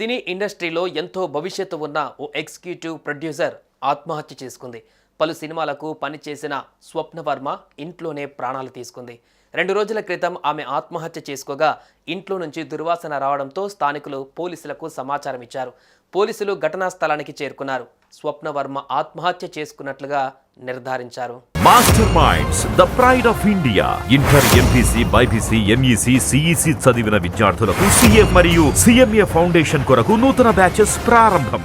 సినీ ఇండస్ట్రీలో ఎంతో భవిష్యత్తు ఉన్న ఓ ఎగ్జిక్యూటివ్ ప్రొడ్యూసర్ ఆత్మహత్య చేసుకుంది. పలు సినిమాలకు పనిచేసిన స్వప్నవర్మ ఇంట్లోనే ప్రాణాలు తీసుకుంది. రెండు రోజుల క్రితం ఆమె ఆత్మహత్య చేసుకోగా ఇంట్లో నుంచి దుర్వాసన రావడంతో స్థానికులు పోలీసులకు సమాచారం ఇచ్చారు. పోలీసులు ఘటనా స్థలానికి చేరుకున్నారు. స్వప్నవర్మ ఆత్మహత్య చేసుకున్నట్లుగా నిర్ధారించారు. Master minds the pride of India inter MPC BiPC MEC CEC చదివిన విద్యార్థులకు సీఏ మరియు సిఎంఏ ఫౌండేషన్ కొరకు నూతన బ్యాచెస్ ప్రారంభం.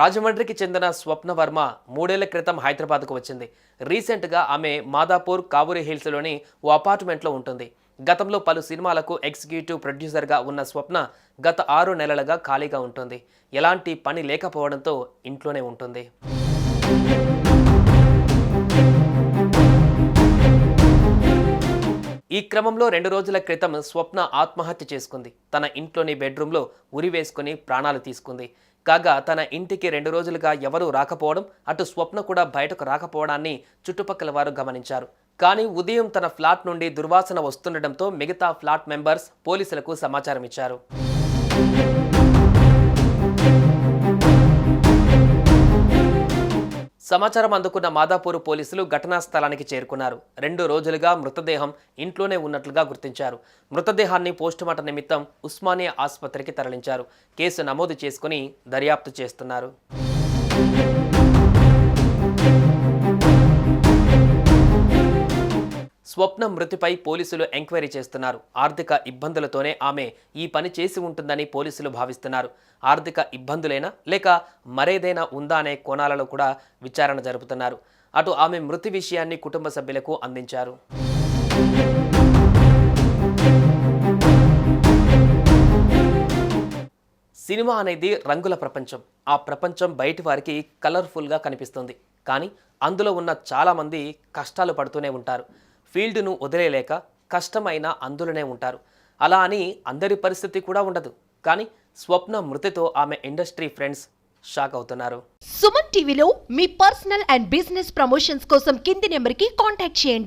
రాజమండ్రికి చెందిన స్వప్నవర్మ మూడేళ్ళ క్రితం హైదరాబాద్కు వచ్చింది. రీసెంట్గా ఆమె మాదాపూర్ కావూరి హిల్స్లోని ఓ అపార్ట్మెంట్లో ఉంటుంది. గతంలో పలు సినిమాలకు ఎగ్జిక్యూటివ్ ప్రొడ్యూసర్గా ఉన్న స్వప్న గత ఆరు నెలలుగా ఖాళీగా ఉంటుంది. ఎలాంటి పని లేకపోవడంతో ఇంట్లోనే ఉంటుంది. ఈ క్రమంలో రెండు రోజుల క్రితం స్వప్న ఆత్మహత్య చేసుకుంది. తన ఇంట్లోని బెడ్రూమ్లో ఉరి వేసుకుని ప్రాణాలు తీసుకుంది. కాగా తన ఇంటికి రెండు రోజులుగా ఎవరూ రాకపోవడం అటు స్వప్న కూడా బయటకు రాకపోవడాన్ని చుట్టుపక్కల వారు గమనించారు. కానీ ఉదయం తన ఫ్లాట్ నుండి దుర్వాసన వస్తుండటంతో మిగతా ఫ్లాట్ మెంబర్స్ పోలీసులకు సమాచారం ఇచ్చారు. సమాచారం అందుకున్న మాదాపూర్ పోలీసులు ఘటనా స్థలానికి చేరుకున్నారు. రెండు రోజులుగా మృతదేహం ఇంట్లోనే ఉన్నట్లుగా గుర్తించారు. మృతదేహాన్ని పోస్టుమార్టం నిమిత్తం ఉస్మానియా ఆసుపత్రికి తరలించారు. కేసు నమోదు చేసుకుని దర్యాప్తు చేస్తున్నారు. స్వప్న మృతిపై పోలీసులు ఎంక్వైరీ చేస్తున్నారు. ఆర్థిక ఇబ్బందులతోనే ఆమె ఈ పని చేసి ఉంటుందని పోలీసులు భావిస్తున్నారు. ఆర్థిక ఇబ్బందులైనా లేక మరేదైనా ఉందా అనే కోణాలలో కూడా విచారణ జరుపుతున్నారు. అటు ఆమె మృతి విషయాన్ని కుటుంబ సభ్యులకు అందించారు. సినిమా అనేది రంగుల ప్రపంచం. ఆ ప్రపంచం బయటి వారికి కలర్ఫుల్గా కనిపిస్తుంది. కానీ అందులో ఉన్న చాలామంది కష్టాలు పడుతూనే ఉంటారు. ఫీల్డ్ను వదిలేలేక కష్టమైన అందులోనే ఉంటారు. అలా అని అందరి పరిస్థితి కూడా ఉండదు. కానీ స్వప్న మృతితో ఆమె ఇండస్ట్రీ ఫ్రెండ్స్ షాక్ అవుతున్నారు. సుమన్ టీవీలో మీ పర్సనల్ అండ్ బిజినెస్ ప్రమోషన్స్ కోసం కింది నెంబర్కి కాంటాక్ట్ చేయండి.